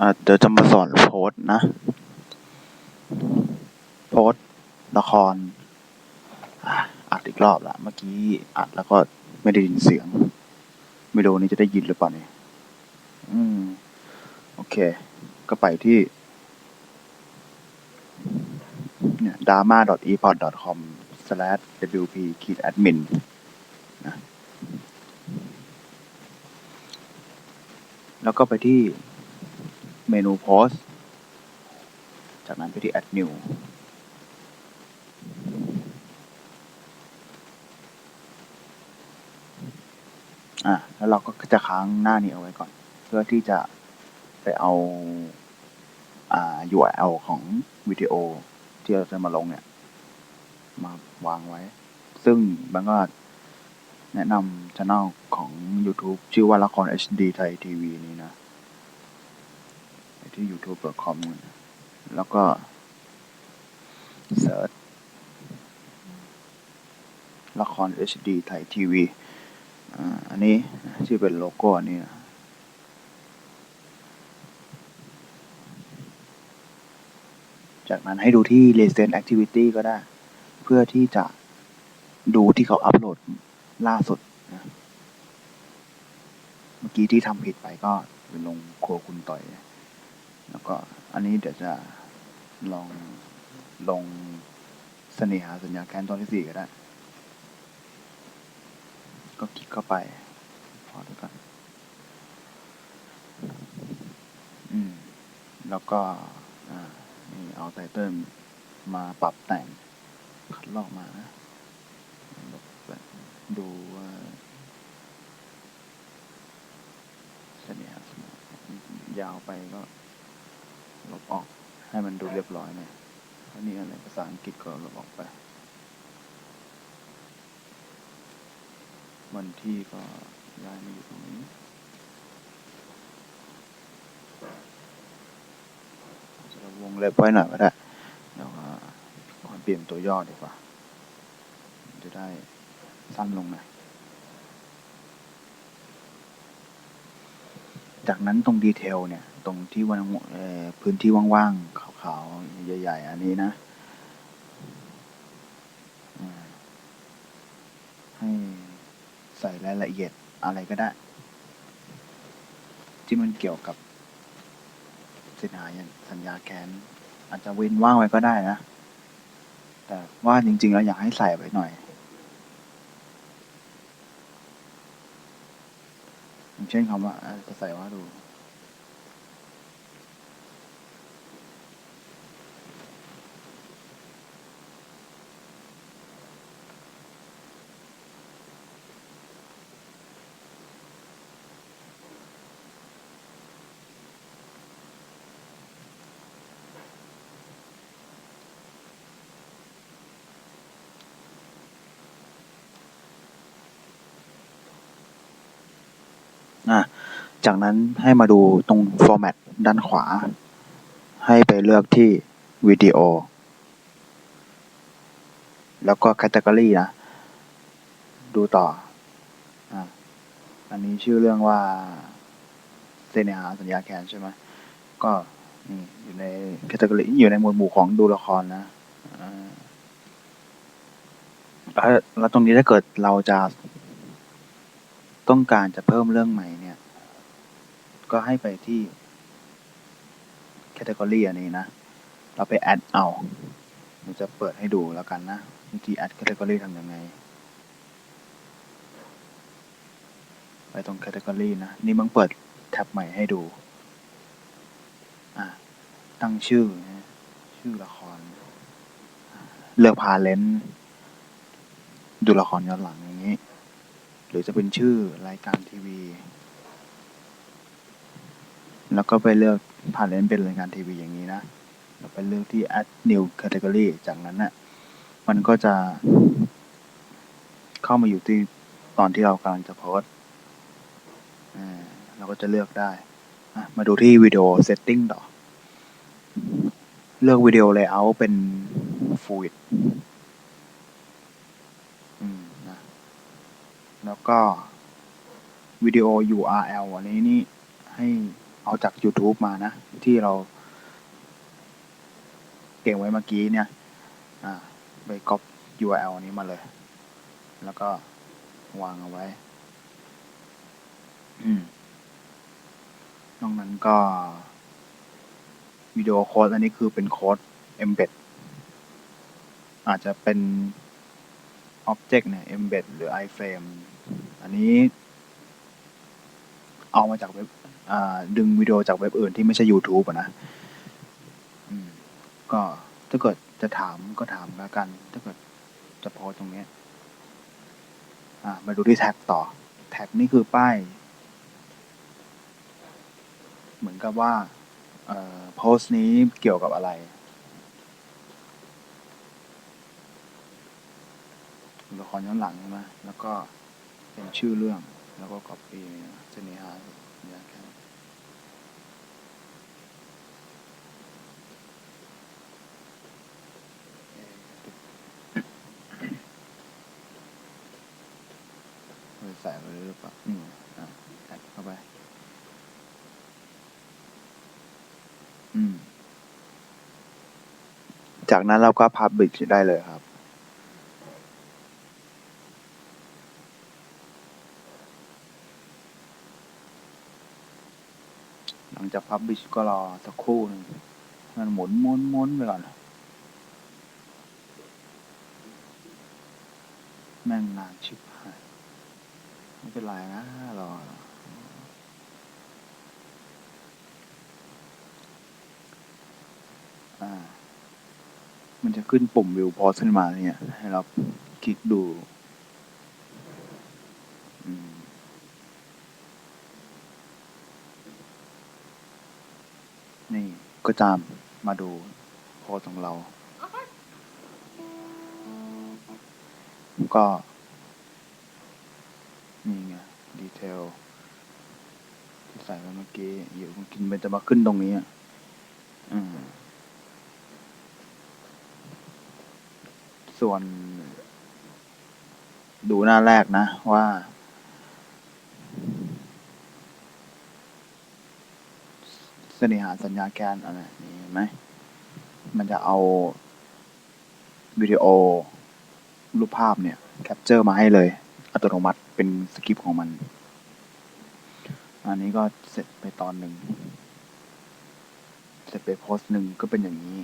อ่าเดี๋ยวจะมาสอนโพสนะ โพสละครอัดอีกรอบละเมื่อกี้อัดแล้วก็ไม่ได้ยินเสียง ไม่รู้นี้จะได้ยินหรือเปล่าเนี่ยอืม โอเค ก็ไปที่เนี่ย d a m a e p o d c o m w p a d m i n นะแล้วก็ไปที่ เมนูโพสต์จากนั้นไปที่ add new อะแล้วเราก็จะค้างหน้านี้เอาไว้ก่อน เพื่อที่จะไปเอาอ่า URL ของวิดีโอที่เราจะมาลงเนี่ย มาวางไว้ ซึ่งบังก็แนะนำช่องของ YouTube ชื่อว่าละคร HD ไทยทีวีนี้นะ ที่ youtube.com แล้วก็เสิร์ชละคร HD ไทยทีวีอันนี้ชื่เป็นโลโก้นนี้นะจากนั้นให้ดูที่ recent activity ก็ได้ เพื่อที่จะดูที่เขาอัปโหลดล่าสุดนะเมื่อกี้ที่ทำผิดไปก็เป็นลงครัวคุณต่อย แล้วก็อันนี้เดี๋ยวจะลองลงเสน่หาสัญญาแค้นตอนที่สี่ก็ได้ ก็คลิกเข้าไป พอดูก่อนอืม แล้วก็ อ่า นี่เอาไตเติลมาปรับแต่งคัดลอกมานะดูว่าเสน่หายาวไปก็ ลบออกให้มันดูเรียบร้อยหน่อยอันนี้อะไรภาษาอังกฤษก็ลบออกไป วันที่ก็ย้ายมาอยู่ตรงนี้จะวงเล็บไว้หน่อยก็ได้แล้วก็ขอเปลี่ยนตัวย่อดีกว่า จะได้สั้นลงหน่อยจากนั้นตรงดีเทลเนี่ย ตรงที่วันเอ่อพื้นที่ว่างๆขาวๆใหญ่ๆ อันนี้นะ ให้ใส่รายละเอียดอะไรก็ได้ ที่มันเกี่ยวกับสินหายสัญญาแค้นอาจจะเว้นว่างไว้ก็ได้นะ แต่ว่าจริงๆ แล้วอยากให้ใส่ไว้หน่อย อย่างเช่นคำว่าจะใส่ว่าดู อะ จากนั้นให้มาดูตรง format ด้านขวา ให้ไปเลือกที่วิดีโอ แล้วก็ category นะ ดูต่ออ,อันนี้ชื่อเรื่องว่าเซเนหาสัญญาแคนใช่ไหม ก็นี่อยู่ใน category อยู่ในหมวดหมู่ของดูละครนะแล้วแล้วตรงนี้ถ้าเกิดเราจะต้องการจะเพิ่มเรื่องใหม่เนี่ย ก็ให้ไปที่ category อันนี้นะ เราไป add เอาเราจะเปิดให้ดูแล้วกันนะ วิธี add category ทำยังไง ไปตรง category นะ นี่มึงเปิดแท็บใหม่ให้ดู อะ ตั้งชื่อ ชื่อละคร เลือกพาเลนดูละครย้อนหลังอย่างนี้ หรือจะเป็นชื่อรายการทีวี แล้วก็ไปเลือกผ่านเลนเป็นรายการทีวีอย่างนี้นะแล้วไปเลือกที่ add new category จากนั้นนะ่ะมันก็จะ เข้ามาอยู่ที่ตอนที่เรากำลังจะโพสเราก็จะเลือกได้มาดูที่วิดีโอ setting ต่อ เลือกวิดีโอ layout เป็น full width อืมนะแล้วก็วิดีโอ URL อันนี้นี่ให้ เอาจาก YouTube มานะ ที่เราเก็บไว้เมื่อกี้เนี่ยไปก๊อป URL นี้มาเลย แล้วก็วางเอาไว้นอกนั้นก็วิดีโอโค้ดอันนี้คือเป็นโค้ด embed อาจจะเป็น object เนี่ย embed หรือ iframe อันนี้ เอามาจากเว็บ ดึงวิดีโอจากเว็บอื่นที่ไม่ใช่ YouTube อะนะก็ถ้าเกิดจะถามก็ถามแล้วกัน ถ้าเกิดจะโพสตรงนี้มาดูที่แท็กต่อ แท็กนี่คือป้าย เหมือนกับว่าโพสต์นี้เกี่ยวกับอะไรละครย้อนหลังใช่ไหมแล้วก็เป็นชื่อเรื่อง แล้วก็ copy เสน่หาอ ย่างแค่ใส่ไปเลยหรือเปล่าอืมอะแอดเข้าไป อืม จากนั้นเราก็ publish ได้เลยครับ หลังจาก publish ก็รอสักครู่นึงมันหมุนหมุนหมุนไปก่อน แม่งนานชิบหายไม่เป็นไรนะ รอ อ่า มันจะขึ้นปุ่มวิวพอขึ้นมาเนี่ย ให้เราคลิกดู อืม นี่ ก็จะมมาดูโพสของเรา ก็นี่ไงดีเทลที่ใส่ไปเมื่อกี้อยู่มันกินมันจะมาขึ้นตรงนี้อะอืมส่วน ดูหน้าแรกนะว่า เสน่หาสัญญาแกนอะไรนี่เห็นไหมมันจะเอาวิดีโอรูปภาพเนี่ยแคปเจอร์มาให้เลย อัตโนมัติเป็นสคริปต์ของมัน อันนี้ก็เสร็จไปตอนหนึ่ง เสร็จไปโพสต์หนึ่งก็เป็นอย่างนี้